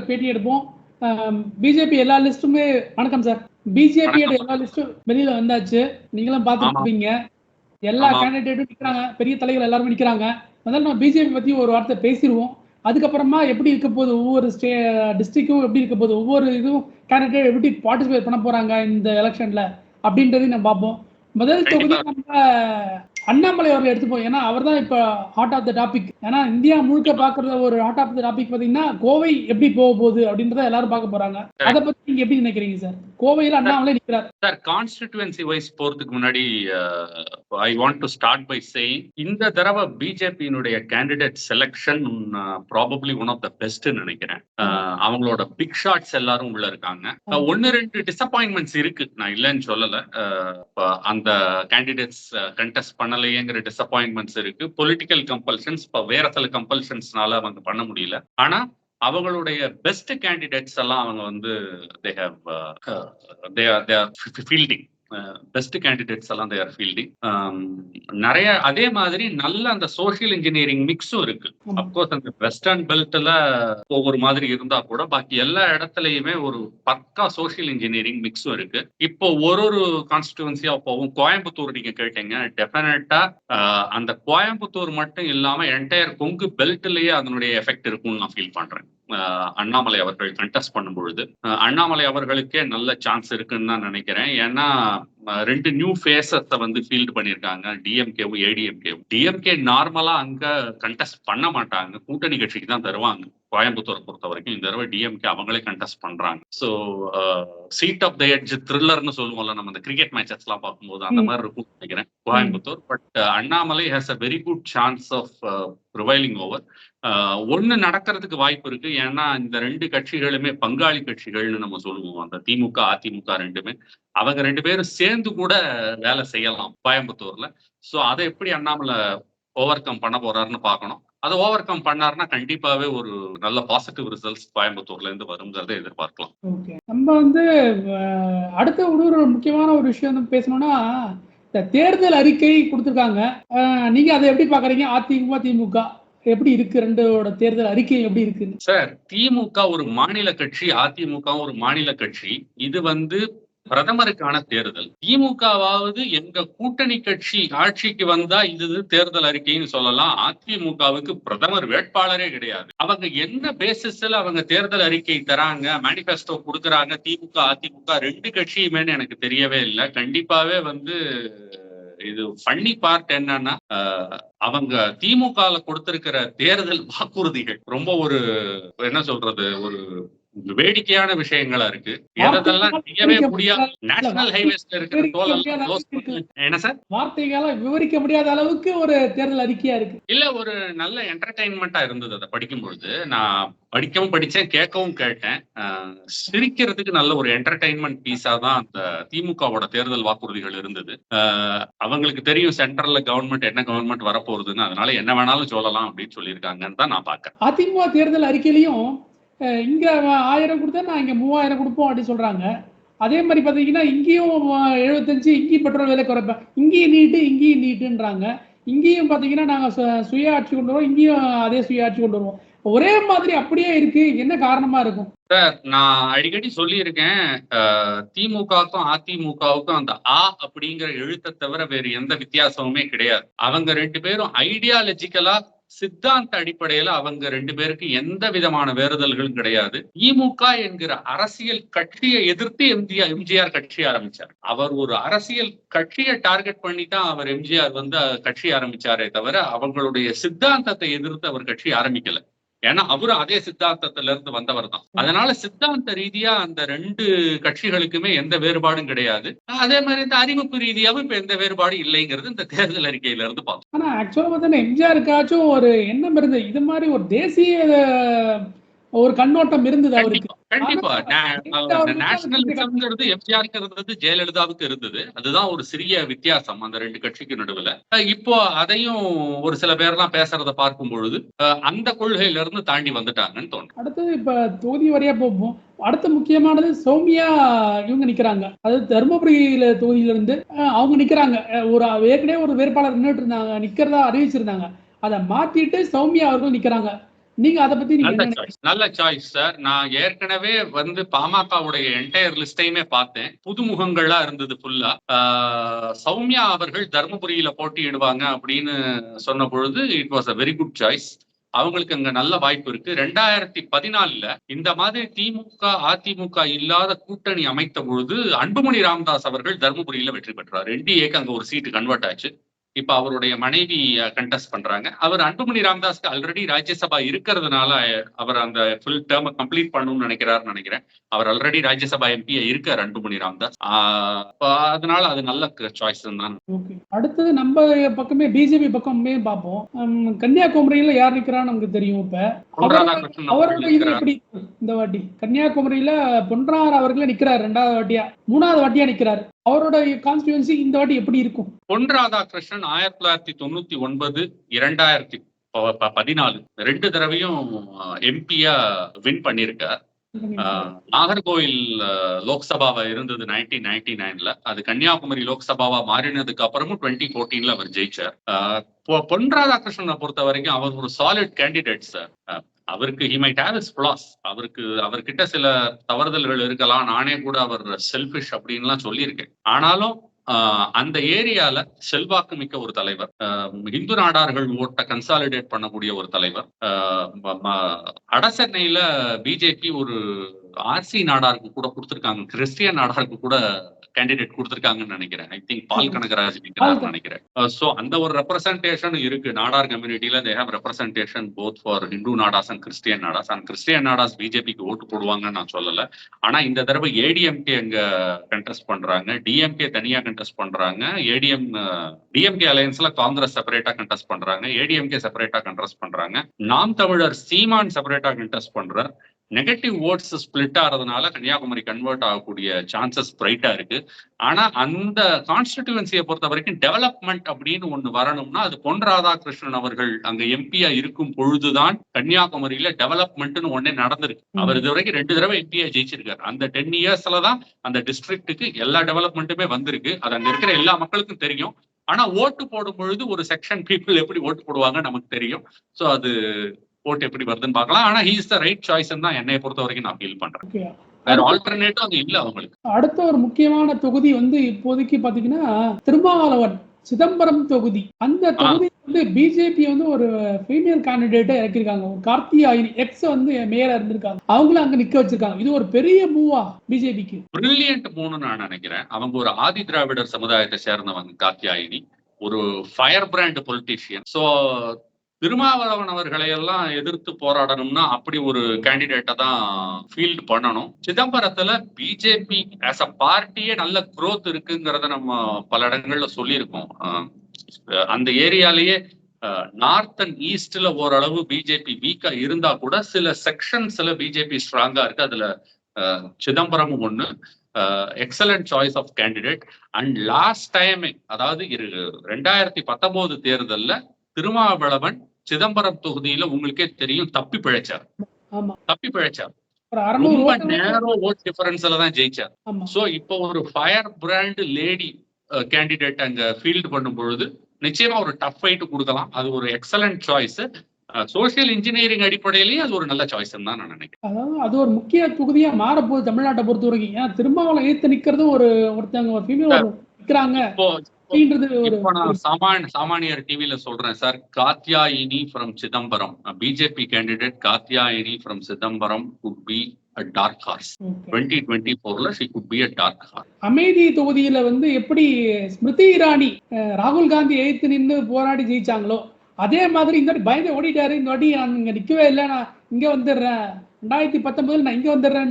பேட்டி எடுப்போம். பிஜேபி எல்லா லிஸ்ட்டுமே வணக்கம் சார். பிஜேபியோட எல்லா லிஸ்ட்டும் வெளியில வந்தாச்சு. நீங்களும் பார்த்துருப்பீங்க. எல்லா. கேண்டிடேட்டும் நிக்கிறாங்க. பெரிய தலைவர் எல்லாருமே நிக்கிறாங்க. முதல்ல நம்ம பிஜேபி பத்தி ஒரு வார்த்தை பேசிடுவோம். அதுக்கப்புறமா எப்படி இருக்க போகுது ஒவ்வொரு ஸ்டே டிஸ்ட்ரிக்டும் எப்படி இருக்க போகுது? ஒவ்வொரு இதுவும் கேண்டிடேட் எப்படி பார்ட்டிசிபேட் பண்ண போறாங்க இந்த எலெக்ஷன்ல அப்படின்றதையும் நம்ம பார்ப்போம். முதல் தொகுதி நம்ம அண்ணாமலை அவர்கள் எடுத்துப்போம் ஏன்னா அவர் தான் இப்போ ஹாட் ஆஃப் த டாபிக் ஏன்னா இந்தியா முழுக்க பாக்குற ஒரு ஹாட் ஆஃப் த டாபிக் பாத்தீங்கன்னா கோவை எப்படி போக போகுது அப்படின்றத எல்லாரும் பார்க்க போறாங்க. அதை பத்தி நீங்க எப்படி நினைக்கிறீங்க சார் கோவையில அண்ணாமலை நிக்கிறார். சார் கான்ஸ்டிடியூன்சி வைஸ் போறதுக்கு முன்னாடி I want to start by saying இந்த தடவை பிஜேபியினுடைய candidate selection probably one of the best நினைக்கிறேன். Uh, அவங்களோட பிக் ஷாட்ஸ் எல்லாரும் உள்ள இருக்காங்க. Uh, ஒன்னு ரெண்டு டிசப்பாயின்மெண்ட்ஸ் இருக்கு. நான் இல்லைன்னு சொல்லல. Uh, அந்த கேண்டிடேட்ஸ் கண்டெஸ்ட் பண்ணலையேங்கிற டிசப்பாயின்மெண்ட்ஸ் இருக்கு. பொலிட்டிக்கல் கம்பல்ஷன்ஸ் இப்போ வேற சில கம்பல்ஷன்ஸ்னால அவங்க பண்ண முடியல. ஆனா அவங்களுடைய பெஸ்ட் கேண்டிடேட்ஸ் எல்லாம் அவங்க வந்து they have they are they are fielding best candidates எல்லாம் தே ஆர் ஃபீல்டிங் நிறைய அதே மாதிரி நல்ல அந்த சோஷியல் இன்ஜினியரிங் மிக்ஸும் இருக்கு. அப்கோர்ஸ் அந்த வெஸ்டர்ன் பெல்ட்ல ஒவ்வொரு மாதிரி இருந்தா கூட பாக்கி எல்லா இடத்துலயுமே ஒரு பக்கா சோஷியல் இன்ஜினியரிங் மிக்ஸும் இருக்கு. இப்போ ஒரு ஒரு கான்ஸ்டிடுவன்சியா போகும். கோயம்புத்தூர் நீங்க கேட்டீங்க டெஃபினட்டா அந்த கோயம்புத்தூர் மட்டும் இல்லாம என்டையர் கொங்கு பெல்ட்லயே அதனுடைய எஃபெக்ட் இருக்கும்னு நான் ஃபீல் பண்றேன். அண்ணாமலை அவர்கள் கண்டெஸ்ட் பண்ணும் பொழுது அண்ணாமலை அவர்களுக்கே நல்ல சான்ஸ் இருக்குன்னு தான் நினைக்கிறேன். ஏன்னா ரெண்டு நியூ ஃபேஸஸை வந்து ஃபீல்டு பண்ணியிருக்காங்க. டிஎம்கேவும் ஏடிஎம்கேவும் டிஎம்கே நார்மலா அங்க கண்டெஸ்ட் பண்ண மாட்டாங்க. கூட்டணி கட்சிக்கு தான் தருவாங்க. கோயம்புத்தூரை பொறுத்த வரைக்கும் இந்த தடவை டிஎம்கே அவங்களே கண்டெஸ்ட் பண்றாங்க. So seat of the edge த்ரில்லர்னு சொல்லுவோம்ல நம்ம இந்த கிரிக்கெட் மேட்சஸ் எல்லாம் பார்க்கும்போது அந்த. மாதிரி இருக்கும் நினைக்கிறேன். Coimbatore. But Annamalai has a very good chance of prevailing over ஒண்ணு நடக்கிறதுக்கு வாய்ப்பு இருக்கு. ஏன்னா இந்த ரெண்டு கட்சிகளுமே பங்காளி கட்சிகள்னு நம்ம சொல்லுவோம். அந்த திமுக அதிமுக ரெண்டுமே. அவங்க ரெண்டு பேரும் சேர்ந்து கூட வேலை செய்யலாம் கோயம்புத்தூர்ல. சோ அதை எப்படி அண்ணாமலை ஓவர் கம் பண்ண போறாருன்னு பார்க்கணும். அதை ஓவர் கம் பண்ணாருன்னா கண்டிப்பாவே ஒரு நல்ல பாசிட்டிவ் ரிசல்ட்ஸ் கோயம்புத்தூர்ல இருந்து வருங்கிறத எதிர்பார்க்கலாம். நம்ம வந்து அடுத்த ஒரு முக்கியமான ஒரு விஷயம் வந்து பேசணும்னா இந்த தேர்தல் அறிக்கை கொடுத்துருக்காங்க. நீங்க அதை எப்படி பாக்குறீங்க அதிமுக திமுக எப்படி இருக்கு? ரெண்டோட தேர்தல் அறிக்கை எப்படி இருக்குன்னு? சார் திமுக ஒரு மாநில கட்சி அதிமுக ஒரு மாநில கட்சி. இது வந்து பிரதமருக்கான தேர்தல். திமுகவாவது எங்க கூட்டணி கட்சி ஆட்சிக்கு வந்தா இது தேர்தல் அறிக்கைன்னு சொல்லலாம். அதிமுகவுக்கு பிரதமர் வேட்பாளரே கிடையாது. அவங்க என்ன பேசிஸ்ல அவங்க தேர்தல் அறிக்கை தராங்க மேனிஃபெஸ்டோ கொடுக்குறாங்க திமுக அதிமுக ரெண்டு கட்சியுமே எனக்கு தெரியவே இல்லை. கண்டிப்பாவே வந்து இது ஃபன்னி பார்ட் என்னன்னா அவங்க திமுக கொடுத்திருக்கிற தேர்தல் வாக்குறுதிகள். ரொம்ப ஒரு என்ன சொல்றது ஒரு வேடிக்கையான விஷயங்களா இருக்கு? எதெல்லாம் செய்யவே முடியாது நேஷனல் ஹைவேஸ்ல இருக்கிற டோல் என்ன சார்? வார்த்தைகளால விவரிக்க முடியாத அளவுக்கு ஒரு தேர்தல் அறிக்கையா இருக்கு. இல்ல ஒரு நல்ல என்டர்டைன்மெண்டா இருந்தது அதை படிக்கும் பொழுது நான் படிக்கவும் படிச்சேன் கேட்கவும் கேட்டேன். சிரிக்கிறதுக்கு நல்ல ஒரு என்டர்டைன்மெண்ட் பீஸா தான் அந்த திமுகவோட தேர்தல் வாக்குறுதிகள் இருந்தது. அவங்களுக்கு தெரியும் சென்ட்ரல்ல கவர்மெண்ட் என்ன கவர்மெண்ட் வரப்போகுதுன்னு. அதனால என்ன வேணாலும் சொல்லலாம் அப்படின்னு சொல்லியிருக்காங்கன்னு தான் நான் பாக்கிறேன் அதிமுக தேர்தல் அறிக்கையிலையும் இங்க ஆயிரம் கொடுத்தா நான் இங்க மூவாயிரம் கொடுப்போம் அப்படின்னு சொல்றாங்க. அதே மாதிரி பாத்தீங்கன்னா இங்கேயும் எழுபத்தஞ்சு இங்கேயும் பெட்ரோல் விலை குறைப்பேன். இங்கேயும் நீட்டு இங்கேயும் நீட்டுன்றாங்க. இங்கேயும் பாத்தீங்கன்னா நாங்க சு- சுய ஆட்சி கொண்டு வருவோம். இங்கேயும் அதே சுய ஆட்சி கொண்டு வருவோம். ஒரே மாதிரி அப்படியே இருக்கு. என்ன காரணமா இருக்கும்? சார் நான் அடிக்கடி சொல்லியிருக்கேன். அஹ், திமுகவுக்கும் அதிமுகவுக்கும் அந்த ஆ அப்படிங்கிற எழுத்தை தவிர வேறு எந்த வித்தியாசமுமே கிடையாது. அவங்க ரெண்டு பேரும் ஐடியாலஜிக்கலா சித்தாந்த அடிப்படையில அவங்க ரெண்டு பேருக்கு எந்த விதமான வேறுதல்களும் கிடையாது. திமுக என்கிற அரசியல் கட்சியை எதிர்த்து எம்ஜிஆர் எம்ஜிஆர் கட்சி ஆரம்பிச்சார். அவர் ஒரு அரசியல் கட்சியை டார்கெட் பண்ணி தான் அவர் எம்ஜிஆர் வந்து கட்சி ஆரம்பிச்சாரே தவிர அவங்களுடைய சித்தாந்தத்தை எதிர்த்து அவர் கட்சி ஆரம்பிக்கல. ஏன்னா அவரும் அதே சித்தாந்தத்துல இருந்து வந்தவர் தான் அதனால சித்தாந்த ரீதியா அந்த ரெண்டு கட்சிகளுக்குமே எந்த வேறுபாடும் கிடையாது. அதே மாதிரி இந்த அறிவிப்பு ரீதியாவும் இப்ப எந்த வேறுபாடும் இல்லைங்கிறது இந்த தேர்தல் அறிக்கையில இருந்து பார்த்தோம் ஆனா ஆக்சுவலா பார்த்தீங்கன்னா எம்ஜிஆருக்காச்சும் ஒரு எண்ணம் இருந்தது. இது மாதிரி ஒரு தேசிய ஒரு கண்ணோட்டம் இருந்தது அவருக்கு. கண்டிப்பா. நேஷனலிசம்ங்கிறது எம்ஜிஆருக்கு இருந்தது ஜெயலலிதாவுக்கு இருந்தது. அதுதான் ஒரு சிறிய வித்தியாசம் அந்த ரெண்டு கட்சிக்கு நடுவுல. இப்போ அதையும் ஒரு சில பேர்லாம் பேசுறத பார்க்கும் பொழுது அந்த கொள்கையில இருந்து தாண்டி வந்துட்டாங்கன்னு தோணும் அடுத்தது இப்ப தொகுதி வரையா போப்போம் அடுத்த முக்கியமானது சௌமியா இவங்க நிக்கிறாங்க. அதாவது தருமபுரியில தொகுதியில இருந்து அவங்க நிக்கிறாங்க. ஒரு ஏற்கனவே ஒரு வேட்பாளர் நின்றுட்டு இருந்தாங்க நிக்கிறதா அறிவிச்சிருந்தாங்க. அதை மாத்திட்டு சௌமியா அவர்கள் நிக்கிறாங்க. நீங்க அதை பத்தி சாய்ஸ் நல்ல சாய்ஸ் சார் நான் ஏற்கனவே வந்து பாமகவுடைய என்டையர் லிஸ்டையுமே பார்த்தேன். புதுமுகங்களா இருந்தது ஃபுல்லா சௌமியா அவர்கள் தர்மபுரியில போட்டியிடுவாங்க அப்படின்னு சொன்ன பொழுது it was a very good choice அவங்களுக்கு அங்க நல்ல வாய்ப்பு இருக்கு. ரெண்டாயிரத்தி பதினாலுல இந்த மாதிரி திமுக அதிமுக இல்லாத கூட்டணி அமைத்த பொழுது அன்புமணி ராமதாஸ் அவர்கள் தர்மபுரியில வெற்றி பெற்றார். என்டிஏக்கு அங்க ஒரு சீட்டு கன்வெர்ட் ஆச்சு. இப்ப அவருடைய மனைவி கண்டெஸ்ட் பண்றாங்க. அவர் அன்புமணி ராமதாஸ்க்கு ஆல்ரெடி ராஜ்யசபா இருக்கிறதுனால அவர் அந்த ஃபுல் டேர்ம் கம்ப்ளீட் பண்ணணும்னு நினைக்கிறாருன்னு நினைக்கிறேன். அவர் ஆல்ரெடி ராஜ்யசபா எம்பியா இருக்கார் அன்புமணி ராமதாஸ். அதனால அது நல்ல சாய்ஸ் தான் அடுத்தது நம்ம பக்கமே பிஜேபி பக்கமே பார்ப்போம். கன்னியாகுமரியில யார் நிக்கிறான்னு நமக்கு தெரியும் இப்ப. அவரோட- இது. எப்படி? இந்த வாட்டி. கன்னியாகுமரியில பொன்ரார் அவர்களே நிக்கிறார் ரெண்டாவது வாட்டியா? மூணாவது வாட்டியா நிக்கிறாரு. அவரோட கான்ஸ்டியூன்சி இந்த வாட்டி எப்படி இருக்கும்? பொன் ராதாகிருஷ்ணன் ஆயிரத்தி தொள்ளாயிரத்தி தொண்ணூத்தி ஒன்பது இரண்டாயிரத்தி ப- ப- பதினாலு. ரெண்டு தடவையும் எம்பியா வின் பண்ணியிருக்கார். ஆஹ் நாகர்கோவில் லோக்சபாவா இருந்தது நைன்டீன் நைன்டி நைன்ல அது கன்னியாகுமரி லோக்சபாவா மாறினதுக்கு அப்புறமும் டுவெண்ட்டி ஃபோர்டீன்ல அவர் ஜெயிச்சார். பொன் ராதாகிருஷ்ணனை பொறுத்த வரைக்கும் அவர் ஒரு சாலிட் கேண்டிடேட் சார் அவருக்கு he might have is flaws அவருக்கு அவர்கிட்ட சில தவறுதல்கள் இருக்கலாம். நானே கூட அவர் செல்ஃபிஷ் அப்படின்லாம் சொல்லியிருக்கேன். ஆனாலும் ஆஹ், அந்த ஏரியால செல்வாக்கு மிக்க ஒரு தலைவர் ஆஹ், இந்து நாடார்கள் ஓட்ட கன்சாலிடேட் பண்ணக்கூடிய ஒரு தலைவர் ஆஹ், அடசென்னையில பிஜேபி ஒரு ஆர்சி நாடாருக்கு கூட கொடுத்துருக்காங்க. கிறிஸ்டியன் நாடாருக்கு கூட கேண்டிடேட் கொடுத்திருக்காங்கன்னு நினைக்கிறேன். ஐ திங்க் பால் கனகராஜ் நிக்கிறாருன்னு நினைக்கிறேன். சோ அந்த ஒரு ரெப்ரசன்டேஷன் இருக்கு. Nadar கம்யூனிட்டில they have representation both for Hindu Nadars and Christian Nadars and Christian Nadars பிஜேபிக்கு ஓட்டு போடுவாங்கன்னு நான் சொல்லல. ஆனா இந்த தடவை ஏடிஎம்கே அங்க கண்டெஸ்ட் பண்றாங்க. டிஎம்கே தனியா கண்டெஸ்ட் பண்றாங்க. ஏடிஎம் டிஎம்கே அலையன்ஸ்ல காங்கிரஸ் செப்பரேட்டா கண்டெஸ்ட் பண்றாங்க. ஏடிஎம்கே செப்பரேட்டா கண்டெஸ்ட் பண்றாங்க. நாம் தமிழர் சீமான் செப்பரேட்டா கண்டெஸ்ட் பண்றார். நெகட்டிவ் ஓட்ஸ் ஸ்பிளிட் ஆகிறதுனால கன்னியாகுமரி கன்வெர்ட் ஆகக்கூடிய சான்சஸ் பிரைட்டா இருக்கு. ஆனா அந்த கான்ஸ்டிடியூவன்சியை பொறுத்த வரைக்கும் டெவலப்மெண்ட் அப்படின்னு ஒண்ணு வரணும்னா அது பொன் ராதாகிருஷ்ணன் அவர்கள் அங்க எம்பியா இருக்கும் பொழுதுதான் கன்னியாகுமரியில டெவலப்மெண்ட்னு ஒண்ணே நடந்திருக்கு. அவர் இது வரைக்கும் ரெண்டு தடவை எம்பியா ஜெயிச்சிருக்காரு. அந்த டென் இயர்ஸ்ல தான் அந்த டிஸ்ட்ரிக்ட்டுக்கு எல்லா டெவலப்மெண்ட்டுமே வந்திருக்கு. அது அங்க இருக்கிற எல்லா மக்களுக்கும் தெரியும். ஆனா ஓட்டு போடும் பொழுது ஒரு செக்ஷன் பீப்புள் எப்படி ஓட்டு போடுவாங்க நமக்கு தெரியும். சோ அது ஓட்டு எப்படி வருதுன்னு பார்க்கலாம். ஆனா ஹீஸ் த ரைட் சாய்ஸ் தான் என்னைய பொறுத்த வரைக்கும் நான் ஃபீல் பண்றேன். வேற ஆல்டர்னேட்டிவ் அங்க இல்ல அவங்களுக்கு. அடுத்த ஒரு முக்கியமான தொகுதி வந்து இப்போதைக்கு பாத்தீங்கன்னா திருமாவளவன் சிதம்பரம் தொகுதி. அந்த தொகுதி வந்து பிஜேபி வந்து ஒரு ஃபீமேல் கேண்டிடேட்டை இறக்கிருக்காங்க ஒரு கார்த்தியாயினி எக்ஸ் வந்து மேயரா இருந்திருக்காங்க. அவங்களும் அங்க நிக்க வச்சிருக்காங்க. இது ஒரு பெரிய மூவா பிஜேபிக்கு பிரில்லியன்ட் மூணு நான் நினைக்கிறேன். அவங்க ஒரு ஆதி திராவிடர் சமுதாயத்தை சேர்ந்தவங்க காத்தியாயினி ஒரு fire brand politician so Thirumavalavan அவர்களை எல்லாம் எதிர்த்து போராடணும்னா அப்படி ஒரு கேண்டிடேட்டை தான் ஃபீல்ட் பண்ணணும். சிதம்பரத்துல பிஜேபி ஆஸ் அ பார்ட்டியே நல்ல குரோத் இருக்குங்கிறத நம்ம பல இடங்கள்ல சொல்லியிருக்கோம். அந்த ஏரியாலேயே நார்த் அண்ட் ஈஸ்ட்ல ஓரளவு பிஜேபி வீக்கா இருந்தா கூட சில செக்ஷன்ஸ்ல பிஜேபி ஸ்ட்ராங்கா இருக்கு. அதுல சிதம்பரமும் ஒண்ணு. Excellent choice of candidate and last டைமே அதாவது இரு- ரெண்டாயிரத்தி பத்தொன்பது தேர்தலில் திருமாவளவன் சிதம்பரம் தொகுதியில உங்களுக்கே தெரியும் தப்பி பிழைச்சார். தப்பி பிழைச்சார். ரொம்ப நேரோ ஓட் டிஃபரன்ஸ்ல தான் ஜெயிச்சார். சோ இப்போ ஒரு ஃபயர் பிராண்ட் லேடி கேண்டிடேட் அங்க ஃபீல்டு பண்ணும் பொழுது நிச்சயமா ஒரு டஃப் ஃபைட் கொடுக்கலாம். அது ஒரு எக்ஸலண்ட் சாய்ஸ் சோஷியல் இன்ஜினியரிங் அடிப்படையிலேயே அது ஒரு நல்ல சாய்ஸ் தான் நான் நினைக்கிறேன். அதாவது அது ஒரு முக்கிய தொகுதியா மாறப்போகுது தமிழ்நாட்டை பொறுத்த வரைக்கும் ஏன்னா திருமாவளவன் எதிர்த்து நிக்கிறது ஒரு ஒருத்தவங்க ஒரு ஃபீமேல் நிக்கிறாங்க. அப்படின்றது சாமானியர் டிவில சொல்றேன் sir. Kathyayini from Chidambaram. BJP candidate Kathyayini from Chidambaram could be dark horse. Twenty twenty ஃபோர்ல she could be a dark horse Amethi தொகுதியில வந்து எப்படி ஸ்மிருதி இராணி ராகுல் காந்தி எதிர்த்து நின்று போராடி ஜெயிச்சாங்களோ அதே மாதிரி இந்த வாட்டி பயந்து ஓடிட்டாரு. இந்த வாட்டி நான் இங்க நிக்கவே இல்லை. நான் இங்க வந்துடுறேன். ரெண்டாயிரத்தி பத்தொன்பதுல நான் இங்க வந்துடுறேன்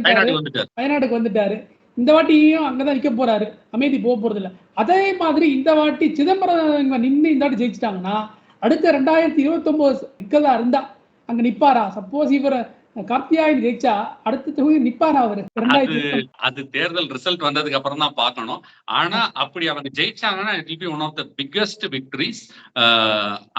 வயநாடுக்கு வந்துட்டாரு. இந்த வாட்டியும் அங்கதான் நிற்க போறாரு. அமைதி போக போறது இல்ல அதே மாதிரி இந்த வாட்டி சிதம்பரம் இங்க நின்று இந்த வாட்டி ஜெயிச்சிட்டாங்கன்னா அடுத்த ரெண்டாயிரத்தி இருபத்தி ஒன்பது நிக்கதா இருந்தா அங்க நிப்பாரா? சப்போஸ் இவர் கார்த்தியாயன் ஜெயிச்சா அடுத்த தொகுதி நிப்பாரா அவரு? அது தேர்தல் ரிசல்ட் வந்ததுக்கு அப்புறம் தான் பார்க்கணும். ஆனா அப்படி அவங்க ஜெயிச்சாங்கன்னா it be one of the biggest victories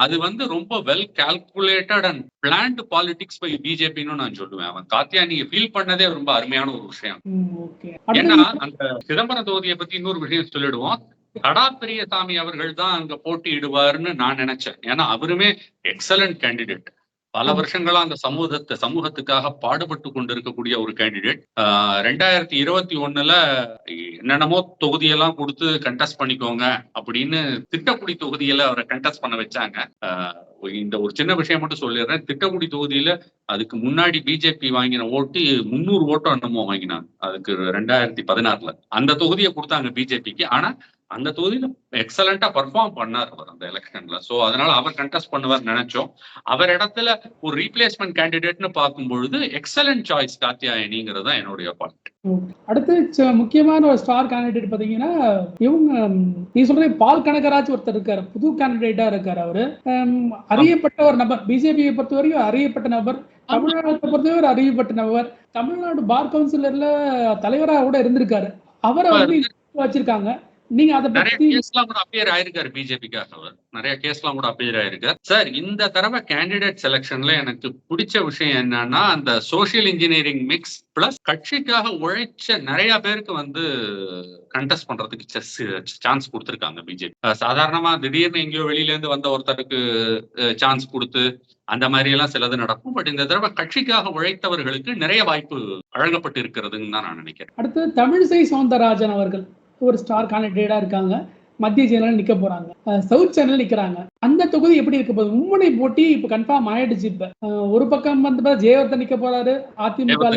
அது வந்து ரொம்ப well calculated and planned politics by பிஜேபின்னு நான் சொல்லுவேன். அவன் காத்தியா நீங்க ஃபீல் பண்ணதே ரொம்ப அருமையான ஒரு விஷயம். ஏன்னா அந்த சிதம்பரம் தொகுதியை பத்தி இன்னொரு விஷயம் சொல்லிடுவோம். கடா பெரியசாமி அவர்கள் தான் அங்க போட்டியிடுவாருன்னு நான் நினைச்சேன். ஏன்னா அவருமே எக்ஸலண்ட் கேண்டிடேட் பல. வருஷங்களா அந்த சமூகத்தை சமூகத்துக்காக பாடுபட்டு கொண்டிருக்கக்கூடிய ஒரு கேண்டிடேட் ரெண்டாயிரத்தி இருபத்தி ஒண்ணுல என்னென்னமோ தொகுதியெல்லாம் கொடுத்து கண்டெஸ்ட் பண்ணிக்கோங்க அப்படின்னு திட்டக்குடி தொகுதியில அவரை கண்டெஸ்ட் பண்ண வச்சாங்க. இந்த ஒரு சின்ன விஷயம் மட்டும் சொல்லிடுறேன். திட்டக்குடி தொகுதியில அதுக்கு முன்னாடி பிஜேபி வாங்கின ஓட்டு முந்நூறு ஓட்டோ என்னமோ வாங்கினாங்க. அதுக்கு ரெண்டாயிரத்தி பதினாறுல. அந்த தொகுதியை கொடுத்தாங்க பிஜேபிக்கு ஆனா அந்த தொகுதியில எக்ஸலண்டா பர்ஃபார்ம் பண்ணார் அவர் அந்த எலெக்ஷன்ல சோ அதனால அவர் கண்டெஸ்ட் பண்ணுவார் நினைச்சோம். அவர் இடத்துல ஒரு ரீப்ளேஸ்மெண்ட் கேண்டிடேட்னு பார்க்கும் பொழுது எக்ஸலண்ட் சாய்ஸ் காத்தியாயனிங்கிறது தான் என்னுடைய பாயிண்ட் அடுத்து முக்கியமான ஒரு ஸ்டார் கேண்டிடேட் பாத்தீங்கன்னா இவங்க நீ சொல்றது பால் கனகராஜ் ஒருத்தர் இருக்காரு. புது கேண்டிடேட்டா இருக்காரு அவரு. அறியப்பட்ட ஒரு நபர். பிஜேபியை பொறுத்த வரைக்கும் அறியப்பட்ட நபர். தமிழ்நாட்டை பொறுத்தவரை ஒரு அறியப்பட்ட நபர். தமிழ்நாடு பார் கவுன்சிலர்ல தலைவரா கூட இருந்திருக்காரு. அவரை வந்து வச்சிருக்காங்க. நீங்க அதை நிறைய கேஸ்லாம் கூட அப்பியர் ஆயிருக்காரு பிஜேபிக்காக அவர் நிறைய கேஸ்லாம் கூட அப்பியர் ஆயிருக்காரு. சார் இந்த தடவை கேண்டிடேட் செலெக்ஷன்ல எனக்கு பிடிச்ச விஷயம் என்னன்னா அந்த சோஷியல் இன்ஜினியரிங் மிக்ஸ் பிளஸ் கட்சிக்காக உழைச்ச நிறைய பேருக்கு வந்து கண்டெஸ்ட் பண்றதுக்கு சான்ஸ் கொடுத்துருக்காங்க பிஜேபி சாதாரணமா திடீர்னு எங்கேயோ வெளியில இருந்து வந்த ஒருத்தருக்கு சான்ஸ் கொடுத்து அந்த மாதிரி எல்லாம் சிலது நடக்கும். பட் இந்த தடவை கட்சிக்காக உழைத்தவர்களுக்கு நிறைய வாய்ப்பு வழங்கப்பட்டு இருக்கிறதுன்னு தான் நான் நினைக்கிறேன். அடுத்து தமிழிசை சவுந்தரராஜன் அவர்கள். ஒரு ஸ்டார் கேண்டிடேட்டா இருக்காங்க. மத்திய சேனல் நிக்க போறாங்க. சவுத் சேனல் நிக்கிறாங்க. அந்த தொகுதி எப்படி இருக்க போகுது? மும்முனை போட்டி இப்ப கன்ஃபார்ம் ஆயிடுச்சு இப்ப. ஒரு பக்கம் வந்து ஜெயவர்தன் நிக்க போறாரு அதிமுக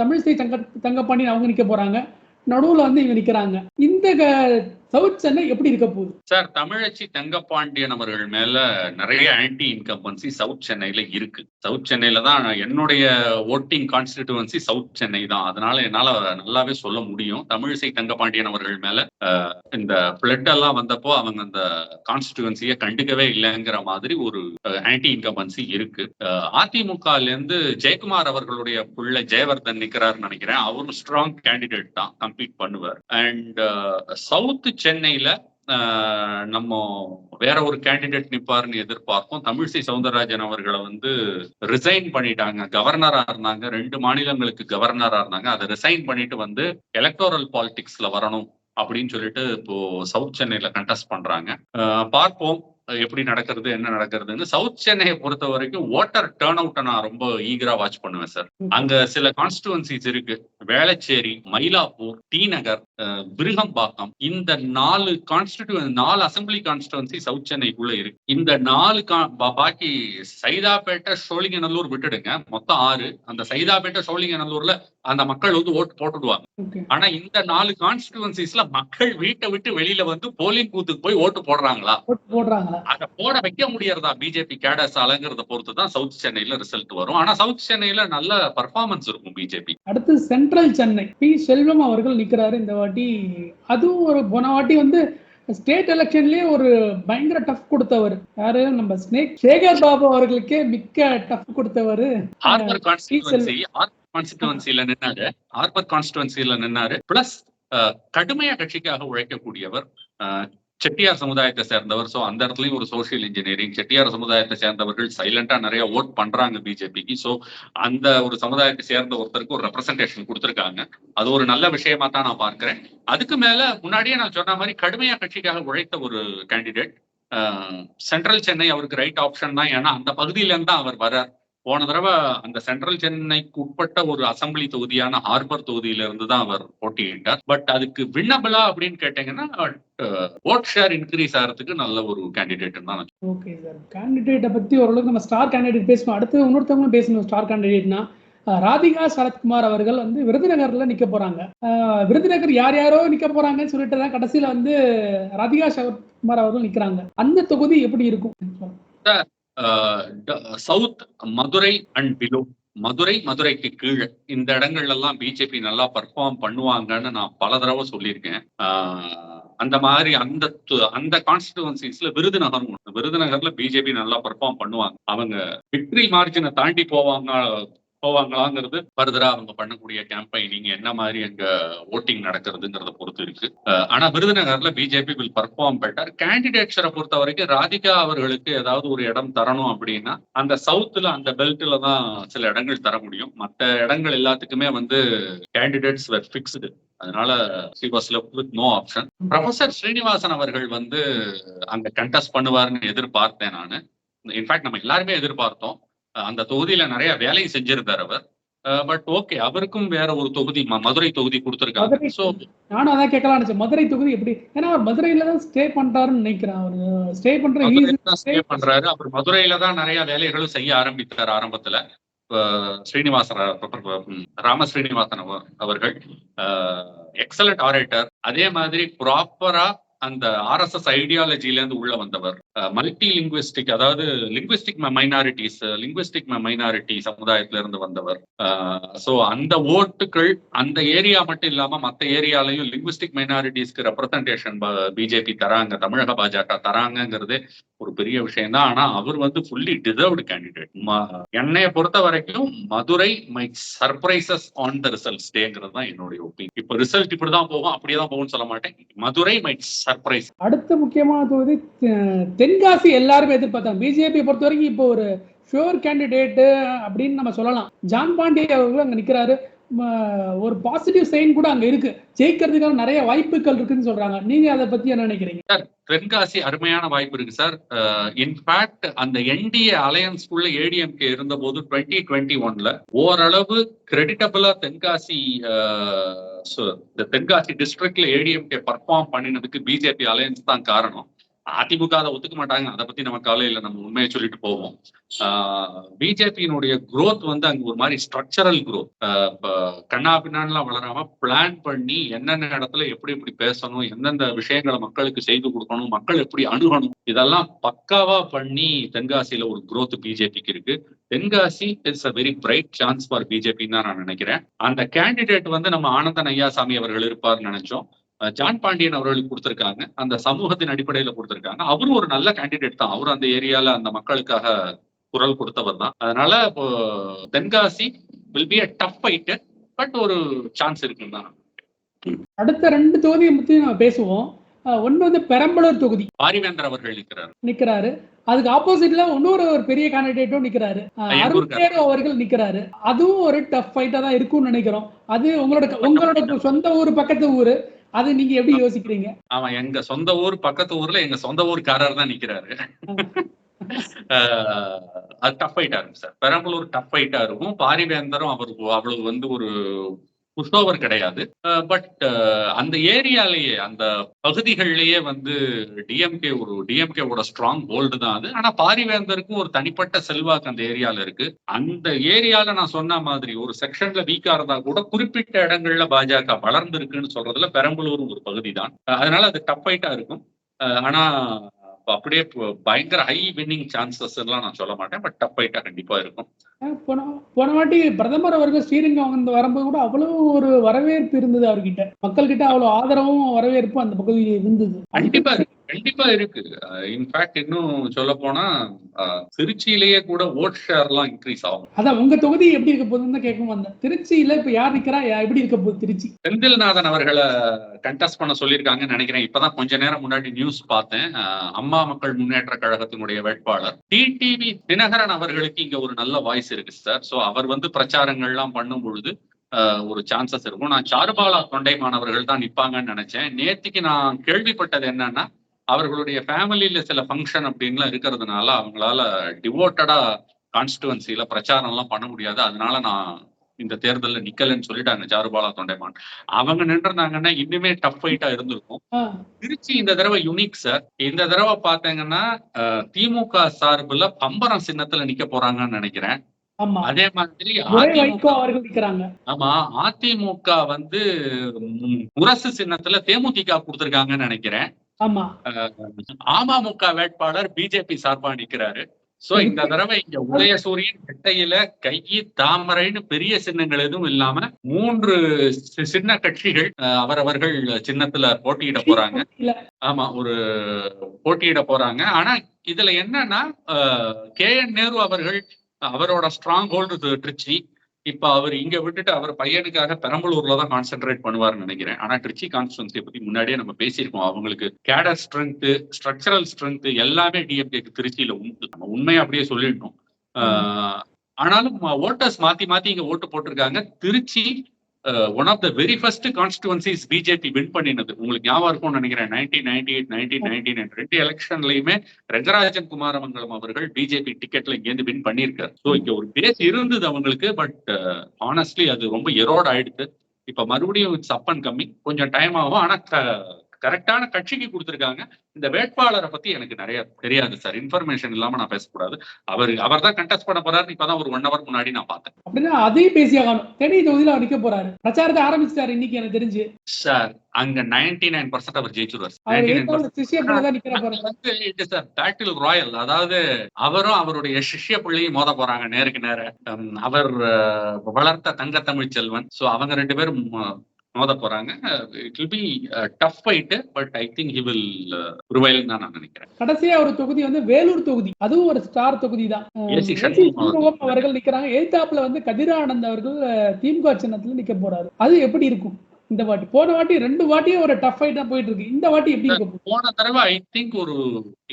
தமிழிசை தங்க தங்கப்பாண்டி அவங்க நிக்க போறாங்க. நடுவுல வந்து இவங்க நிக்கிறாங்க. இந்த சவுத் சென்னை எப்படி இருக்க போகுது? சார் தமிழச்சி தங்கப்பாண்டியன் அவர்கள் மேல நிறைய ஆன்டி இன்கம்பன்சி சவுத் சென்னையில இருக்கு. சவுத் சென்னையில தான் என்னுடைய ஓட்டிங் கான்ஸ்டிடுவன்சி சவுத் சென்னை தான். அதனால என்னால நல்லாவே சொல்ல முடியும். தமிழிசை தங்கப்பாண்டியன் அவர்கள் மேல இந்த பிளட் எல்லாம் வந்தப்போ அவங்க அந்த கான்ஸ்டிடுவன்சியை கண்டுக்கவே இல்லைங்கிற மாதிரி ஒரு ஆன்டி இன்கம்பன்சி இருக்கு. அதிமுகல இருந்து ஜெயக்குமார் அவர்களுடைய புள்ள ஜெயவர்தன் நிக்கிறார் நினைக்கிறேன். அவரும் ஸ்ட்ராங் கேண்டிடேட் தான் கம்பீட் பண்ணுவார். அண்ட் சவுத் சென்னையில நம்ம வேற ஒரு கேண்டிடேட் நிப்பாருன்னு எதிர்பார்ப்போம். தமிழிசை சவுந்தரராஜன் அவர்களை வந்து ரிசைன் பண்ணிட்டாங்க. கவர்னரா இருந்தாங்க. ரெண்டு மாநிலங்களுக்கு கவர்னரா இருந்தாங்க. அதை ரிசைன் பண்ணிட்டு வந்து எலக்டோரல் பாலிடிக்ஸ்ல வரணும் அப்படின்னு சொல்லிட்டு இப்போ சவுத் சென்னையில கண்டெஸ்ட் பண்றாங்க. பார்ப்போம். எப்படி நடக்கிறது என்ன நடக்கிறதுன்னு சவுத் சென்னையை பொறுத்த வரைக்கும் ஓட்டர் டேர்ன் அவுட்டை நான் ரொம்ப ஈகரா வாட்ச் பண்ணுவேன் சார் அங்க சில கான்ஸ்டுவன்சிஸ் இருக்கு. வேளச்சேரி மயிலாப்பூர் டி நகர் விருகம்பாக்கம். இந்த நாலு கான்ஸ்டிடியூன் நாலு அசம்பிளி கான்ஸ்டுவன்சி சவுத் சென்னைக்குள்ள இருக்கு. இந்த நாலு பாக்கி சைதாப்பேட்டை சோழிங்கநல்லூர் விட்டுடுங்க. மொத்தம் ஆறு. அந்த சைதாப்பேட்டை சோழிங்கநல்லூர்ல அந்த மக்கள் வந்து ஓட்டு போட்டுடுவாங்க. ஆனா இந்த நாலு கான்ஸ்டிடுவன்சிஸ்ல மக்கள் வீட்டை விட்டு வெளியில வந்து போலிங் பூத்துக்கு போய் ஓட்டு போடுறாங்களா? போடுறாங்களா? அதை போட வைக்க முடியறதா பிஜேபி கேடர்ஸ் அலங்கிறத பொறுத்து தான் சவுத் சென்னையில ரிசல்ட் வரும். ஆனா சவுத் சென்னையில நல்ல பர்ஃபார்மன்ஸ் இருக்கும் பிஜேபி அடுத்து சென்ட்ரல் சென்னை பி. செல்வம் அவர்கள் நிக்கிறாரு இந்த வாட்டி. அதுவும் ஒரு போன வாட்டி வந்து ஸ்டேட் எலெக்ஷன்லயே ஒரு பயங்கர டஃப் கொடுத்தவர். யாரு? நம்ம ஸ்னேக் சேகர் பாபு அவர்களுக்கே மிக்க டஃப் கொடுத்தவர். கான்ஸ்டிடுவன்சில நின்னாரு. ஆர்பர் கான்ஸ்டிடுவன்சில நின்னாரு. பிளஸ் கடுமையா கட்சிக்காக உழைக்கக்கூடியவர் செட்டியார் சமுதாயத்தை சேர்ந்தவர். சோ அந்த இடத்துலயும் ஒரு சோசியல் இன்ஜினியரிங் செட்டியார் சமுதாயத்தை சேர்ந்தவர்கள் சைலண்டா நிறைய ஓட் பண்றாங்க பிஜேபிக்கு சோ அந்த ஒரு சமுதாயத்தை சேர்ந்த ஒருத்தருக்கு ஒரு ரெப்ரசன்டேஷன் கொடுத்துருக்காங்க. அது ஒரு நல்ல விஷயமா தான் நான் பார்க்கிறேன். அதுக்கு மேல முன்னாடியே நான் சொன்ன மாதிரி கடுமையா கட்சிக்காக உழைத்த ஒரு கேண்டிடேட் சென்ட்ரல் சென்னை அவருக்கு ரைட் ஆப்ஷன் தான். ஏன்னா அந்த பகுதியில இருந்து தான் அவர் வர்றார். போன தடவை அந்த சென்ட்ரல் சென்னைக்கு உட்பட்ட ஒரு அசம்பிளி தொகுதியான ஹார்பர் தொகுதியில இருந்து தான் அவர் போட்டியிட்டார் பட் அதுக்கு விண்ணபலா அப்படின்னு கேட்டீங்கன்னா ஓட் ஷேர் இன்க்ரீஸ் ஆகிறதுக்கு நல்ல ஒரு கேண்டிடேட் தான் ஓகே சார். கேண்டிடேட்டை பத்தி ஓரளவுக்கு நம்ம ஸ்டார் கேண்டிடேட் பேசணும் அடுத்து இன்னொருத்தவங்களும் பேசணும் ஸ்டார் கேண்டிடேட்னா ராதிகா சரத்குமார் அவர்கள் வந்து விருதுநகர்ல நிக்க போறாங்க. விருதுநகர் யார் யாரோ நிக்க போறாங்கன்னு சொல்லிட்டு தான் கடைசியில வந்து ராதிகா சரத்குமார் அவர்கள் நிக்கிறாங்க. அந்த தொகுதி எப்படி இருக்கும்? South Madurai and below. Madurai மதுரைக்கு கீழே. இந்த இடங்கள்ல எல்லாம் பிஜேபி நல்லா பர்ஃபார்ம் பண்ணுவாங்கன்னு நான் பல தடவை சொல்லியிருக்கேன். ஆஹ் அந்த மாதிரி அந்த அந்த கான்ஸ்டிடுவன்சிஸ்ல விருதுநகர் ஒண்ணு. விருதுநகர்ல பிஜேபி நல்லா பர்ஃபார்ம் பண்ணுவாங்க. அவங்க விக்டரி மார்ஜினை தாண்டி போவாங்க போவாங்களாங்கிறது ஃபர்தரா அவங்க பண்ணக்கூடிய கேம்பெயினிங் என்ன மாதிரி அங்க ஓட்டிங் நடக்கிறதுங்கிறத பொறுத்து இருக்கு. ஆனா விருதுநகர்ல பிஜேபி வில் பர்ஃபார்ம் பெட்டர் கேண்டிடேட்ஸரை பொறுத்த வரைக்கும் ராதிகா அவர்களுக்கு ஏதாவது ஒரு இடம் தரணும் அப்படின்னா அந்த சவுத்துல அந்த பெல்ட்ல தான் சில இடங்கள் தர முடியும். மற்ற இடங்கள் எல்லாத்துக்குமே வந்து கேண்டிடேட்ஸ் வெர் ஃபிக்ஸ்டு அதனால she was left with no option professor Srinivasan அவர்கள் வந்து அங்க கண்டெஸ்ட் பண்ணுவாருன்னு எதிர்பார்த்தேன் நான். இன்ஃபேக்ட் நம்ம எல்லாருமே எதிர்பார்த்தோம். அந்த தொகுதியில நிறைய வேலையை செஞ்சிருந்தார் அவர். பட் ஓகே அவருக்கும் வேற ஒரு தொகுதி மதுரை தொகுதி கொடுத்திருக்காங்க. ஸோ நானும் அதான் கேட்கலாம் நினைச்சேன். மதுரை தொகுதி எப்படி? ஏன்னா அவர் மதுரையில தான் ஸ்டே பண்றாருன்னு நினைக்கிறேன் அவர். ஸ்டே பண்ற stay பண்றாரு. அப்புறம் மதுரையில தான் நிறைய வேலைகளும் செய்ய ஆரம்பித்தார் ஆரம்பத்துல. ஸ்ரீனிவாச ராம ஸ்ரீனிவாசன் அவ- அவர்கள் எக்ஸலண்ட் ஆரேட்டர் அதே மாதிரி ப்ராப்பரா அந்த ஆர்எஸ்எஸ் ஐடியாலஜில இருந்து உள்ள வந்தவர். மல்டி லிங்குவிஸ்டிக் அதாவது லிங்குவிஸ்டிக் மைனாரிட்டிஸ் லிங்குவிஸ்டிக் மைனாரிட்டி சமுதாயத்துல இருந்து வந்தவர். சோ அந்த ஓட்டுகள் அந்த ஏரியா மட்டும் இல்லாம மத்த ஏரியாலையும் லிங்குவிஸ்டிக் மைனாரிட்டிஸ்க்கு ரெப்ரசன்டேஷன் பிஜேபி தராங்க தமிழக பாஜக தராங்கங்கிறது ஒரு பெரிய விஷயம் தான் ஆனா அவர் வந்து ஃபுல்லி டிசர்வ்டு கேண்டிடேட் என்னைய பொறுத்த வரைக்கும் Madurai may surprises on the results டேங்கிறது தான் என்னுடைய ஒப்பீனியன் இப்ப ரிசல்ட் இப்படிதான் போகும் அப்படியே தான் போகும்னு சொல்ல மாட்டேன். Madurai may surprise. அடுத்த முக்கியமான தொகுதி தென்காசி எல்லாருமே எதிர்பார்த்தாங்க. பிஜேபி பொறுத்த வரைக்கும் இப்போ ஒரு ஷுவர் கேண்டிடேட் அப்படின்னு நம்ம சொல்லலாம். ஜான் பாண்டிய அவர்கள் அங்க நிக்கிறாரு. ஒரு பாசிட்டிவ் சைன் கூட அங்க இருக்கு. ஜெயிக்கிறதுக்கான நிறைய வாய்ப்புகள் இருக்குன்னு சொல்றாங்க. நீங்க அதை பத்தி என்ன நினைக்கிறீங்க? சார் தென்காசி அருமையான வாய்ப்பு இருக்கு சார். இன்ஃபேக்ட் அந்த என்டிஏ அலையன்ஸ்குள்ள ஏடிஎம்கே இருந்த போது டுவெண்ட்டி டுவெண்ட்டி ஒன்ல ஓரளவு கிரெடிட்டபிளா தென்காசி இந்த தென்காசி டிஸ்ட்ரிக்ட்ல ஏடிஎம்கே பர்ஃபார்ம் பண்ணினதுக்கு பிஜேபி அலையன்ஸ் தான் காரணம். அதிமுக அதை ஒத்துக்க மாட்டாங்க. அதை பத்தி நம்ம கவலை இல்லை. நம்ம உண்மையை சொல்லிட்டு போவோம். பிஜேபியினுடைய குரோத் வந்து அங்க ஒரு மாதிரி ஸ்ட்ரக்சரல் குரோத் கண்ணா பின்னான்லாம் வளராம பிளான் பண்ணி என்னென்ன இடத்துல எப்படி எப்படி பேசணும் எந்தெந்த விஷயங்களை மக்களுக்கு செய்து கொடுக்கணும் மக்கள் எப்படி அணுகணும் இதெல்லாம் பக்காவா பண்ணி தென்காசியில ஒரு குரோத் பிஜேபிக்கு இருக்கு. Tenkasi it's a very bright chance for பிஜேபின்னு தான் நான் நினைக்கிறேன். அந்த கேண்டிடேட் வந்து நம்ம ஆனந்தன் ஐயாசாமி அவர்கள் இருப்பார்னு நினைச்சோம். ஜான் பாண்டியன் அவர்களுக்கு கொடுத்திருக்காங்க. அந்த சமூகத்தின் அடிப்படையில கொடுத்திருக்காங்க. அவரும் ஒரு நல்ல கேண்டிடேட் தான். அவரும் அந்த ஏரியால அந்த மக்களுக்காக குரல் கொடுத்தவர் தான். அதனால இப்போ Tenkasi will be a tough fight but ஒரு சான்ஸ் இருக்குன்னு தான் அடுத்த ரெண்டு தொகுதியை பத்தி நம்ம பேசுவோம். ஒண்ணு வந்து பெரம்பலூர் தொகுதி. பாரிவேந்தர் அவர்கள் நிற்கிறார் நிக்கிறாரு. அதுக்கு ஆப்போசிட்ல இன்னொரு ஒரு பெரிய கேண்டிடேட்டும் நிக்கிறாரு. அஹ் ஐயன் அருண் இருக்காரு. தேரு அவர்கள் நிக்கிறாரு. அதுவும் ஒரு டஃப் ஃபைட்டா தான் இருக்கும்னு நினைக்கிறோம். அது உங்களோட உங்களோட சொந்த ஊர் பக்கத்து ஊரு. அது நீங்க எப்படி யோசிக்கிறீங்க? ஆமா எங்க சொந்த ஊர் பக்கத்து ஊர்ல எங்க சொந்த ஊர்க்காரர் தான் நிக்கிறாரு. அது டஃப் ஃபைட்டா இருக்கும் சார். பெரம்பலூர் டஃப் ஃபைட்டா இருக்கும் பாரிவேந்தரும் அவருக்கு அவ்வளவு வந்து ஒரு புஷ்டோவர் கிடையாது. பட் அந்த ஏரியாலேயே அந்த பகுதிகள்லேயே வந்து டிஎம்கே ஒரு டிஎம்கேவோட ஸ்ட்ராங் ஹோல்டு தான் அது. ஆனா பாரிவேந்தருக்கும் ஒரு தனிப்பட்ட செல்வாக்கு அந்த ஏரியால இருக்கு. அந்த ஏரியால நான் சொன்ன மாதிரி ஒரு செக்ஷன்ல வீக்கா இருந்தா கூட குறிப்பிட்ட இடங்கள்ல பாஜக வளர்ந்துருக்குன்னு சொல்றதுல பெரம்பலூர் ஒரு பகுதி தான் அதனால அது டஃப் ஃபைட்டா இருக்கும். ஆனால் ஆனா அப்படியே பயங்கர ஹை வின்னிங் சான்சஸ் எல்லாம் நான் சொல்ல மாட்டேன் பட் டஃப் ஃபைட்டா கண்டிப்பா இருக்கும். போன போன வாட்டி பிரதமர் அவர்கள் ஸ்ரீரங்கம் வந்து வரும்போது கூட அவ்வளவு ஒரு வரவேற்பு இருந்தது அவர்கிட்ட. மக்கள் கிட்ட அவ்வளவு ஆதரவும் வரவேற்பும் அந்த பகுதியில் இருந்தது. கண்டிப்பா இருக்கு. கண்டிப்பா இருக்கு. இன்ஃபேக்ட் இன்னும் சொல்ல போனா திருச்சியிலேயே கூட ஓட் ஷேர் எல்லாம் இன்க்ரீஸ் ஆகும். அதான் உங்க தொகுதி எப்படி இருக்க போகுதுன்னு தான் கேட்கும் வந்தேன் திருச்சியில இப்ப யார் நிக்கிறா? எப்படி இருக்க போகுது திருச்சி? செந்தில்நாதன் அவர்களை கண்டெஸ்ட் பண்ண சொல்லியிருக்காங்கன்னு நினைக்கிறேன். இப்பதான் கொஞ்ச நேரம் முன்னாடி நியூஸ் பார்த்தேன். அம்மா மக்கள் முன்னேற்ற கழகத்தினுடைய வேட்பாளர். டிடிவி தினகரன் அவர்களுக்கு இங்க ஒரு நல்ல வாய்ஸ் இருக்கு சார் சோ அவர் வந்து பிரச்சாரங்கள்லாம் பண்ணும் பொழுது ஒரு சான்சஸ் இருக்கும். நான் சாருபாலா தொண்டைமான் அவர்கள் தான் நிப்பாங்கன்னு நினைச்சேன். நேத்திக்கு நான் கேள்விப்பட்டது என்னன்னா அவர்களுடைய ஃபேமிலியில சில ஃபங்க்ஷன் அப்படின்லாம் இருக்கிறதுனால அவங்களால டிவோட்டடா கான்ஸ்டுவன்சில பிரச்சாரம் எல்லாம் பண்ண முடியாது. அதனால நான் இந்த தேர்தல்ல நிக்கலன்னு சொல்லிட்டாங்க சாருபாலா தொண்டைமான். அவங்க நின்றுருந்தாங்கன்னா இன்னுமே டஃப் ஃபைட்டா இருந்திருக்கும். திருச்சி இந்த தடவை யுனிக் சார் இந்த தடவை பாத்தீங்கன்னா திமுக சார்புல பம்பரம் சின்னத்துல நிக்க போறாங்கன்னு நினைக்கிறேன். அதே மாதிரி ஆமா அதிமுக வந்து முரசு சின்னத்துல தேமுதிக கொடுத்திருக்காங்கன்னு நினைக்கிறேன். அமமுக வேட்பாளர் பிஜேபி சார்பா நிக்கிறாரு. சோ இந்த தடவை இங்க உதயசூரியன் வெட்டையில கையி தாமரைன்னு பெரிய சின்னங்கள் எதுவும் இல்லாம மூன்று சின்ன கட்சிகள் அவரவர்கள் சின்னத்துல போட்டியிட போறாங்க. ஆமா ஒரு போட்டியிட போறாங்க. ஆனா இதுல என்னன்னா கே. என். நேரு அவர்கள் அவரோட ஸ்ட்ராங் ஹோல்டு திருச்சி இப்ப அவர் இங்க விட்டுட்டு அவர் பையனுக்காக பெரம்பலூர்ல தான் கான்சென்ட்ரேட் பண்ணுவார்னு நினைக்கிறேன். ஆனா திருச்சி கான்ஸ்டுவன்சியை பத்தி முன்னாடியே நம்ம பேசியிருக்கோம். அவங்களுக்கு கேடர் ஸ்ட்ரென்த் ஸ்ட்ரக்சரல் ஸ்ட்ரென்த் எல்லாமே டிஎம்கேக்கு திருச்சியில உண்டு. நம்ம உண்மையை அப்படியே சொல்லிடணும். ஆஹ் ஆனாலும் ஓட்டர்ஸ் மாத்தி மாத்தி இங்க ஓட்டு போட்டிருக்காங்க. Trichy one of the very first constituencies BJP win பண்ணினது. உங்களுக்கு ஞாபகம் இருக்கும்னு நினைக்கிறேன். Nineteen ninety eight nineteen ninety nine ரெண்டு எலெக்ஷன்லயுமே ரெங்கராஜன் குமாரமங்கலம் அவர்கள் பிஜேபி டிக்கெட்ல இங்கேருந்து வின் பண்ணியிருக்காரு. ஸோ இங்க ஒரு பேஸ் இருந்தது அவங்களுக்கு பட் ஆனஸ்ட்லி அது ரொம்ப எரோட் ஆயிடுது இப்ப மறுபடியும் இட்ஸ் அப் அண்ட் கம்மிங் கொஞ்சம் டைம் ஆகும். ஆனா கரெக்டான கட்சிக்கு கொடுத்துருக்காங்க. இந்த வேட்பாளரை பத்தி எனக்கு நிறைய தெரியாது சார். இன்ஃபர்மேஷன் இல்லாம நான் பேசக்கூடாது. அவர் அவர் தான் கண்டெஸ்ட் பண்ண போறாரு இப்பதான் ஒரு ஒன் ஹவர் முன்னாடி நான் பார்த்தேன். அப்படின்னா அதையும் பேசியாகணும் தேனி தொகுதியில அவர் நிக்க போறாரு. பிரச்சாரத்தை ஆரம்பிச்சிட்டாரு இன்னைக்கு எனக்கு தெரிஞ்சு. சார் அங்க நைன்டி நைன் பர்சன்ட் அவர் ஜெயிச்சுருவார் பேட்டில் ராயல் அதாவது அவரும் அவருடைய சிஷ்ய பிள்ளையும் மோத போறாங்க நேருக்கு நேர. அவர் வளர்த்த தங்க தமிழ் செல்வன். சோ அவங்க ரெண்டு பேரும் மோத போறாங்க. It will be tough fight but I think he will prevail தான் நான் நினைக்கிறேன். கடைசியா ஒரு தொகுதி வந்து வேலூர் தொகுதி. அதுவும் ஒரு ஸ்டார் தொகுதி தான். அவர்கள். நிக்கிறாங்க. எய்தாப்புல வந்து கதிரானந்த் அவர்கள் திமுக சின்னத்துல நிக்க போறாரு. அது எப்படி இருக்கும்? இந்த வாட்டி. போன வாட்டி ரெண்டு வாட்டியும் ஒரு டஃப் ஃபைட் தான் போயிட்டு இருக்கு. இந்த வாட்டி எப்படி இருக்க போன தடவை ஐ திங்க் ஒரு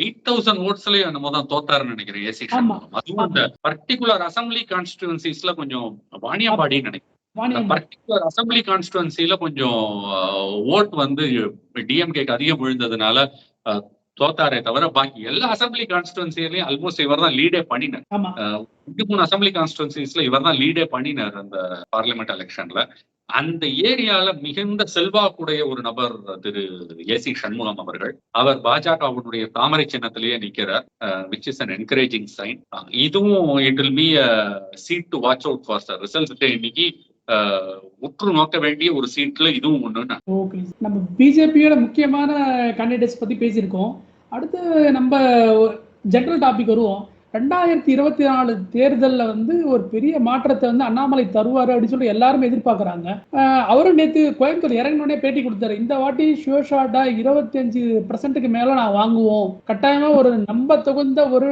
எயிட் தௌசண்ட் ஓட்ஸ்லயும் என்னமோ தான் தோத்தாருன்னு நினைக்கிறேன். ஏசி. அதுவும் இந்த பர்டிகுலர் அசம்பிளி கான்ஸ்டிடுவன்சிஸ்ல கொஞ்சம் வாணியாபாடின்னு நினைக்கிறேன். பர்டிகுலர் அசம்பிளி கான்ஸ்டுவன்சில கொஞ்சம் ஓட் வந்து டிஎம்கேக்கு அதிகம் விழுந்ததுனால தோத்தாரே தவிர பாக்கி எல்லா அசம்பிளி கான்ஸ்டுவன்சிலையும் ஆல்மோஸ்ட் இவர் தான் லீடே பண்ணினார். ரெண்டு மூணு அசம்பிளி கான்ஸ்டுவன்சிஸ்ல இவர் தான் லீடே பண்ணினார் அந்த பார்லிமெண்ட் எலெக்ஷன்ல அந்த ஏரியால மிகுந்த செல்வாக்குடைய ஒரு நபர் திரு ஏசி சண்முகம் அவர்கள் அவர் பாஜகவுடைய தாமரை சின்னத்திலேயே நிக்கிறார் which is an encouraging sign இதுவும் it will be seat to watch out for sir result இன்னைக்கு உற்று நோக்க வேண்டிய ஒரு சீட்ல இதுவும் ஒண்ணு ஓகே நம்ம பிஜேபியோட முக்கியமான கேண்டிடேட்ஸ் பத்தி பேசியிருக்கோம். அடுத்து நம்ம ஜென்ரல் டாபிக் வருவோம். ரெண்டாயிரத்தி இருபத்தி நாலு தேர்தலில் வந்து ஒரு பெரிய மாற்றத்தை வந்து அண்ணாமலை தருவார் அப்படின்னு சொல்லி எல்லாருமே எதிர்பார்க்குறாங்க. அவரும் நேற்று கோயம்புத்தூர் இறங்கினோடனே பேட்டி கொடுத்தாரு. இந்த வாட்டி ஷியோர் இருபத்தஞ்சு பர்சன்ட்டுக்கு மேலே நான் வாங்குவோம். கட்டாயமா ஒரு நம்ப தகுந்த ஒரு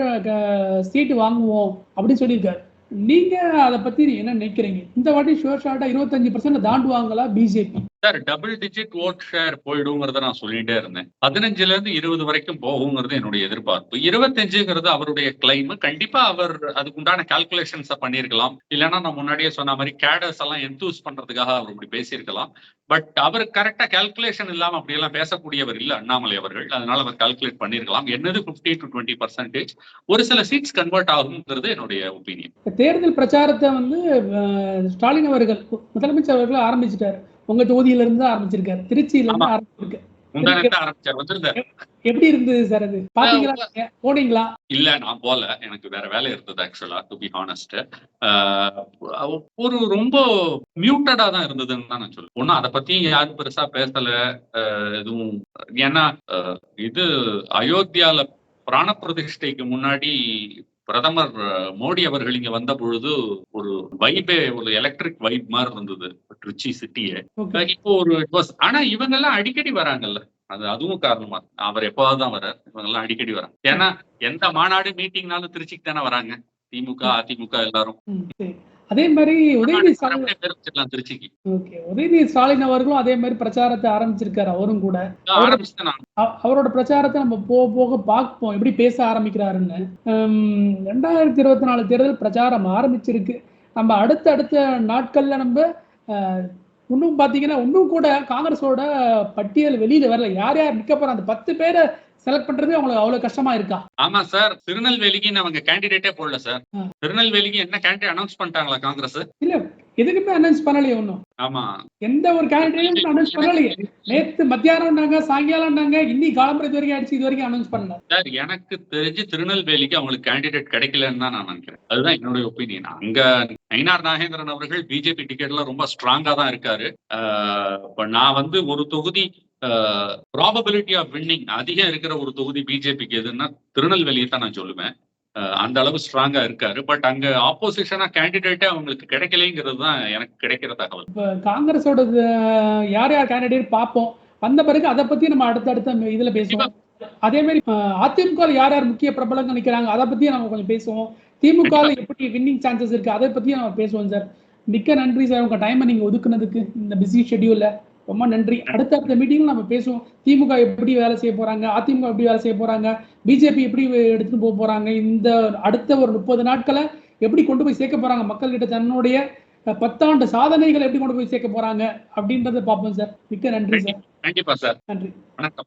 சீட்டு வாங்குவோம் அப்படின்னு சொல்லியிருக்காரு. நீங்க அதை பத்தி என்ன நினைக்கிறீங்க? இந்த வாட்டி ஷோர் ஷார்ட்டா இருபத்தஞ்சு percent தாண்டுவாங்களா BJP sir double digit vote share போயிடுங்கிறத நான் சொல்லிட்டே இருந்தேன். பதினஞ்சுல இருந்து இருபது வரைக்கும் போகுங்கிறது என்னுடைய எதிர்பார்ப்பு. இருபத்தஞ்சுங்கிறது அவருடைய கிளைம் கண்டிப்பா அவர் அதுக்குண்டான கால்குலேஷன்ஸை பண்ணியிருக்கலாம். இல்லைன்னா நான் முன்னாடியே சொன்ன மாதிரி கேடர்ஸ் எல்லாம் எந்தூஸ் பண்றதுக்காக அவர் இப்படி பேசியிருக்கலாம். பட் அவர் கரெக்டா கால்குலேஷன் இல்லாம அப்படியெல்லாம் பேசக்கூடியவர் இல்ல அண்ணாமலை அவர்கள். அதனால அவர் கால்குலேட் பண்ணிருக்கலாம் என்னது பிப்டி டு டுவெண்ட்டி பர்சன்டேஜ் ஒரு சில சீட்ஸ் கன்வெர்ட் ஆகுங்கிறது என்னுடைய ஒப்பீனியன் தேர்தல் பிரச்சாரத்தை வந்து ஸ்டாலின் அவர்கள் முதலமைச்சர் அவர்கள் ஆரம்பிச்சிட்டாரு. உங்க தொகுதியில இருந்து தான் ஆரம்பிச்சிருக்காரு. திருச்சியில இருந்து ஆமா. ஆரம்பிச்சிருக்கு. முந்தானத்தை ஆரம்பிச்சார். வந்திருந்தார். எப்படி இருந்தது சார் அது? பாத்தீங்களா? போனீங்களா? இல்ல நான் போல. எனக்கு வேற வேலை இருந்தது ஆக்சுவலா டு பி ஹானஸ்ட் ஒரு ரொம்ப மியூட்டடா தான் இருந்ததுன்னு தான் நான் சொல்லுவேன் ஒன்னும் அதை பத்தி யாரும் பெருசா பேசல. எதுவும் ஏன்னா இது அயோத்தியால பிராண பிரதிஷ்டைக்கு முன்னாடி பிரதமர் மோடி அவர்கள் இங்க வந்த பொழுது ஒரு வைபே ஒரு எலக்ட்ரிக் வைப் மாதிரி இருந்தது ட்ரிச்சி சிட்டியே. இப்போ ஒரு ஆனா இவங்க எல்லாம் அடிக்கடி வராங்கல்ல. அது அதுவும் காரணமா. அவர் எப்பவாவது தான் வர்றார். இவங்க எல்லாம் அடிக்கடி வராங்க. ஏன்னா எந்த மாநாடு மீட்டிங்னாலும் திருச்சிக்கு தானே வராங்க. திமுக அதிமுக எல்லாரும். அதே மாதிரி உதயநிதி ஸ்டாலின் திருச்சிக்கு. ஓகே. உதயநிதி ஸ்டாலின் அவர்களும் அதே மாதிரி பிரச்சாரத்தை ஆரம்பிச்சிருக்காரு அவரும் கூட. அவரோட பிரச்சாரத்தை நம்ம போக போக பார்ப்போம். எப்படி பேச ஆரம்பிக்கிறாருன்னு. ரெண்டாயிரத்தி இருபத்தி நாலு தேர்தல் பிரச்சாரம் ஆரம்பிச்சிருக்கு. நம்ம அடுத்த அடுத்த நாட்கள்ல நம்ம இன்னும் பாத்தீங்கன்னா இன்னும் கூட காங்கிரஸோட பட்டியல் வெளியில வரல. யார் யார் நிக்க போறாங்க? அந்த பத்து பேரை செலக்ட் பண்றது அவங்களுக்கு அவ்வளவு கஷ்டமா இருக்கா? ஆமா சார் திருநெல்வேலிக்கு அவங்க கேண்டிடேட்டே போடல சார். திருநெல்வேலிக்கு என்ன கேண்டிடேட் அனௌன்ஸ் பண்ணிட்டாங்களா காங்கிரஸ்? எதுக்குமே அனௌன்ஸ் பண்ணலையே ஒன்றும் ஆமா. எந்த ஒரு கேண்டிடேட்டும் அனௌன்ஸ் பண்ணலையே. நேத்து மத்தியானம்னாங்க சாயங்காலம்னாங்க இன்னி காலம்பரம் இது வரைக்கும் ஆயிடுச்சு இது வரைக்கும் அனௌன்ஸ் பண்ணல. சார் எனக்கு தெரிஞ்சு திருநெல்வேலிக்கு அவங்களுக்கு கேண்டிடேட் கிடைக்கலன்னு தான் நான் நினைக்கிறேன். அதுதான் என்னுடைய ஒப்பீனியன் அங்க நயினார் நாகேந்திரன் அவர்கள் பிஜேபி டிக்கெட்ல ரொம்ப ஸ்ட்ராங்கா தான் இருக்காரு. நான் வந்து ஒரு தொகுதி ப்ராபபிலிட்டி ஆஃப் வின்னிங் அதிகம் இருக்கிற ஒரு தொகுதி பிஜேபிக்கு எதுன்னா திருநெல்வேலியை தான் நான் சொல்லுவேன். அந்த அளவு ஸ்ட்ராங்கா இருக்காரு. பட் அங்க ஆப்போசிஷனா கேண்டிடேட்டே அவங்களுக்கு கிடைக்கலைங்கிறது தான் எனக்கு கிடைக்கிற தகவல். இப்போ காங்கிரஸோட யார் யார் கேண்டிடேட் பார்ப்போம். வந்த பிறகு அதை பத்தி நம்ம அடுத்தடுத்த இதுல பேசுவோம். அதே மாதிரி அதிமுக யார் யார் முக்கிய பிரபலங்கள் நிக்கிறாங்க அதை பத்தி நம்ம கொஞ்சம் பேசுவோம். திமுக எப்படி வின்னிங் சான்சஸ் இருக்கு அதை பத்தி நம்ம பேசுவோம் சார் மிக்க நன்றி சார் உங்க டைமை நீங்க ஒதுக்குனதுக்கு இந்த பிஸி ஷெட்யூல்ல ரொம்ப நன்றி. அடுத்தடுத்த மீட்டிங்ல நம்ம பேசுவோம். திமுக எப்படி வேலை செய்ய போறாங்க? அதிமுக எப்படி வேலை செய்ய போறாங்க? பிஜேபி எப்படி எடுத்துட்டு போக போறாங்க? இந்த அடுத்த ஒரு முப்பது நாட்களை எப்படி கொண்டு போய் சேர்க்க போறாங்க? மக்கள்கிட்ட தன்னுடைய பத்தாண்டு சாதனைகளை எப்படி கொண்டு போய் சேர்க்க போறாங்க? அப்படின்றத பார்ப்போம் சார். மிக்க நன்றி சார். கண்டிப்பா சார். நன்றி. வணக்கம்.